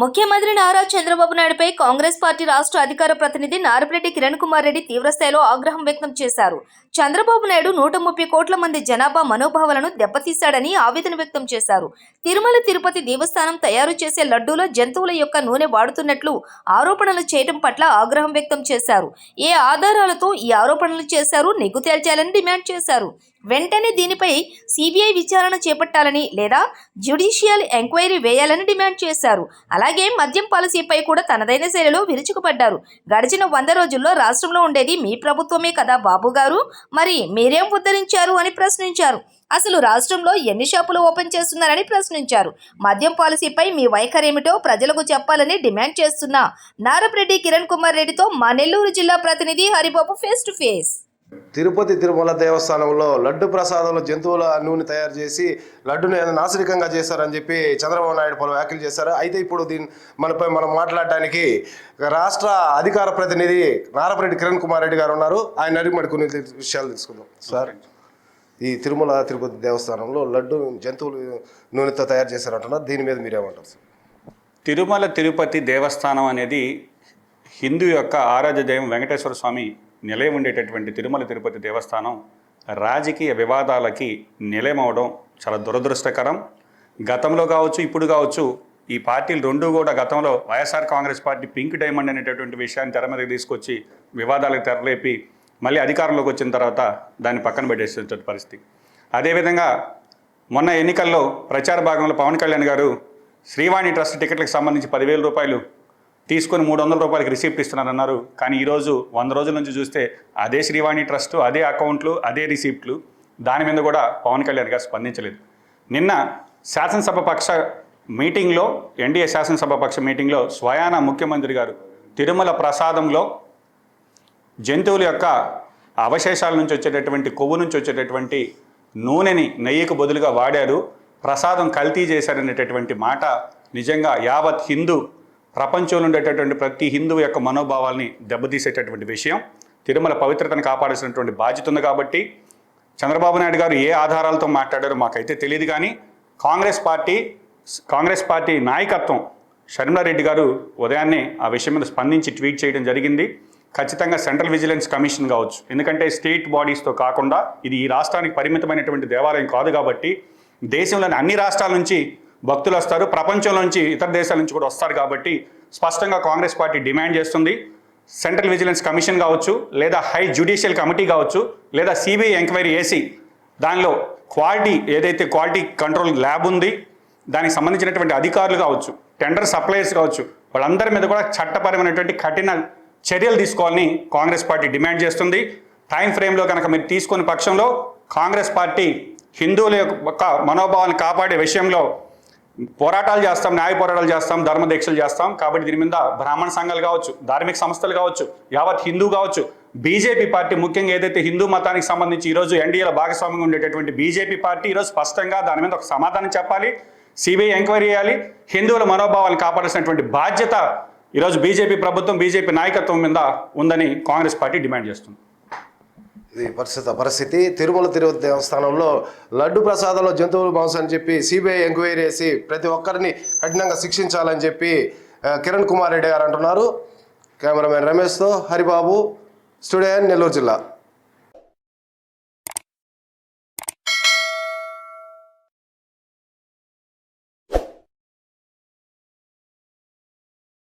ముఖ్యమంత్రి నారా చంద్రబాబు నాయుడుపై కాంగ్రెస్ పార్టీ రాష్ట్ర అధికార ప్రతినిధి నారపరెడ్డి కిరణ్ కుమార్ రెడ్డి తీవ్రస్థాయిలో ఆగ్రహం వ్యక్తం చేశారు. చంద్రబాబు నాయుడు నూట ముప్పై కోట్ల మంది జనాభా మనోభావాలను దెబ్బతీశాడని ఆవేదన వ్యక్తం చేశారు. తిరుమల తిరుపతి దేవస్థానం తయారు చేసే లడ్డూలో జంతువుల యొక్క నూనె వాడుతున్నట్లు ఆరోపణలు చేయడం పట్ల ఆగ్రహం వ్యక్తం చేశారు. ఏ ఆధారాలతో ఈ ఆరోపణలు చేశారు? నిగ్గు తేల్చాలని డిమాండ్ చేశారు. వెంటనే దీనిపై సిబిఐ విచారణ చేపట్టాలని లేదా జ్యుడిషియల్ ఎంక్వైరీ వేయాలని డిమాండ్ చేశారు. అలాగే మద్యం పాలసీపై కూడా తనదైన శైలిలో విరుచుకుపడ్డారు. గడిచిన వంద రోజుల్లో రాష్ట్రంలో ఉండేది మీ ప్రభుత్వమే కదా బాబు గారు? మరి మీరేం ఉద్ధరించారు అని ప్రశ్నించారు. అసలు రాష్ట్రంలో ఎన్ని షాపులు ఓపెన్ చేస్తున్నారని ప్రశ్నించారు. మద్యం పాలసీపై మీ వైఖరేమిటో ప్రజలకు చెప్పాలని డిమాండ్ చేస్తున్నా. నారపరెడ్డి కిరణ్ కుమార్ రెడ్డితో మా నెల్లూరు జిల్లా ప్రతినిధి Haribabu face to face. Tirupati Tirumala దేవస్థానంలో లడ్డు ప్రసాదంలో జంతువుల నూనె తయారు చేసి లడ్డుని నాశనికంగా చేశారని చెప్పి చంద్రబాబు నాయుడు పలు వ్యాఖ్యలు చేశారు. అయితే ఇప్పుడు దీని మనపై మనం మాట్లాడడానికి రాష్ట్ర అధికార ప్రతినిధి నారపరెడ్డి కిరణ్ కుమార్ రెడ్డి గారు ఉన్నారు. ఆయన అడిగి మరి కొన్ని విషయాలు తెలుసుకుందాం. సార్ ఈ తిరుమల తిరుపతి దేవస్థానంలో లడ్డు జంతువులు నూనెతో తయారు చేశారంటున్నారు. దీని మీద మీరేమంటారు? సార్ తిరుమల తిరుపతి దేవస్థానం అనేది హిందూ యొక్క ఆరాధ్య దైవం వెంకటేశ్వర స్వామి నిలయం ఉండేటటువంటి తిరుమల తిరుపతి దేవస్థానం రాజకీయ వివాదాలకి నిలయమవడం చాలా దురదృష్టకరం. గతంలో కావచ్చు ఇప్పుడు కావచ్చు ఈ పార్టీలు రెండు కూడా గతంలో YSR Congress party pink diamond అనేటటువంటి విషయాన్ని తెర మీదకి తీసుకొచ్చి వివాదాలకు తెరలేపి మళ్ళీ అధికారంలోకి వచ్చిన తర్వాత దాన్ని పక్కన పెట్టేసేటువంటి పరిస్థితి. అదేవిధంగా మొన్న ఎన్నికల్లో ప్రచార భాగంలో పవన్ కళ్యాణ్ గారు శ్రీవాణి ట్రస్ట్ టికెట్లకు సంబంధించి పదివేల రూపాయలు తీసుకొని మూడు వందల రూపాయలకి రిసిప్ట్ ఇస్తున్నారన్నారు కానీ ఈరోజు వంద రోజుల నుంచి చూస్తే అదే శ్రీవాణి ట్రస్ట్ అదే అకౌంట్లు అదే రిసిప్ట్లు దాని మీద కూడా పవన్ కళ్యాణ్ గారు స్పందించలేదు. నిన్న శాసనసభ పక్ష మీటింగ్లో ఎన్డీఏ శాసనసభ పక్ష మీటింగ్లో స్వయాన ముఖ్యమంత్రి గారు తిరుమల ప్రసాదంలో జంతువుల యొక్క అవశేషాల నుంచి వచ్చేటటువంటి కొవ్వు నుంచి వచ్చేటటువంటి నూనెని నెయ్యికి బదులుగా వాడారు. ప్రసాదం కల్తీ చేశారనేటటువంటి మాట నిజంగా యావత్ హిందూ ప్రపంచంలో ఉండేటటువంటి ప్రతి హిందువు యొక్క మనోభావాల్ని దెబ్బతీసేటటువంటి విషయం తిరుమల పవిత్రతను కాపాడాల్సినటువంటి బాధ్యత ఉంది కాబట్టి చంద్రబాబు నాయుడు గారు ఏ ఆధారాలతో మాట్లాడారో మాకైతే తెలియదు కానీ కాంగ్రెస్ పార్టీ కాంగ్రెస్ పార్టీ నాయకత్వం షర్మిలారెడ్డి గారు ఉదయాన్నే ఆ విషయం మీద స్పందించి ట్వీట్ చేయడం జరిగింది. ఖచ్చితంగా సెంట్రల్ విజిలెన్స్ కమిషన్ కావచ్చు. ఎందుకంటే స్టేట్ బాడీస్తో కాకుండా ఇది ఈ రాష్ట్రానికి పరిమితమైనటువంటి దేవాలయం కాదు కాబట్టి దేశంలోని అన్ని రాష్ట్రాల నుంచి భక్తులు వస్తారు. ప్రపంచంలో నుంచి ఇతర దేశాల నుంచి కూడా వస్తారు కాబట్టి స్పష్టంగా కాంగ్రెస్ పార్టీ డిమాండ్ చేస్తుంది. సెంట్రల్ విజిలెన్స్ కమిషన్ కావచ్చు లేదా హై జ్యుడిషియల్ కమిటీ కావచ్చు లేదా సిబిఐ ఎంక్వైరీ చేసి దానిలో క్వాలిటీ ఏదైతే క్వాలిటీ కంట్రోల్ ల్యాబ్ ఉంది దానికి సంబంధించినటువంటి అధికారులు కావచ్చు టెండర్ సప్లయర్స్ కావచ్చు వాళ్ళందరి మీద కూడా చట్టపరమైనటువంటి కఠిన చర్యలు తీసుకోవాలని కాంగ్రెస్ పార్టీ డిమాండ్ చేస్తుంది. టైం ఫ్రేమ్లో కనుక మీరు తీసుకుని పక్షంలో కాంగ్రెస్ పార్టీ హిందువుల యొక్క మనోభావాన్ని కాపాడే విషయంలో పోరాటాలు చేస్తాం న్యాయ పోరాటాలు చేస్తాం ధర్మ దీక్షలు చేస్తాం. కాబట్టి దీని మీద బ్రాహ్మణ సంఘాలు కావచ్చు ధార్మిక సంస్థలు కావచ్చు యావత్ హిందూ కావచ్చు బీజేపీ పార్టీ ముఖ్యంగా ఏదైతే హిందూ మతానికి సంబంధించి ఈరోజు ఎన్డీఏలో భాగస్వామ్యంగా ఉండేటటువంటి బీజేపీ పార్టీ ఈరోజు స్పష్టంగా దాని మీద ఒక సమాధానం చెప్పాలి సిబిఐ ఎంక్వైరీ చేయాలి హిందువుల మనోభావాలను కాపాడాల్సినటువంటి బాధ్యత ఈరోజు బీజేపీ ప్రభుత్వం బీజేపీ నాయకత్వం మీద ఉందని కాంగ్రెస్ పార్టీ డిమాండ్ చేస్తుంది. ఇది పరిస్థితి పరిస్థితి. తిరుమల తిరుపతి దేవస్థానంలో లడ్డు ప్రసాదంలో జంతువుల మాంసం అని చెప్పి సిబిఐ ఎంక్వైరీ చేసి ప్రతి ఒక్కరిని కఠినంగా శిక్షించాలని చెప్పి కిరణ్ కుమార్ రెడ్డి గారు అంటున్నారు. కెమెరామెన్ రమేష్తో హరిబాబు స్టూడియో నెల్లూరు జిల్లా.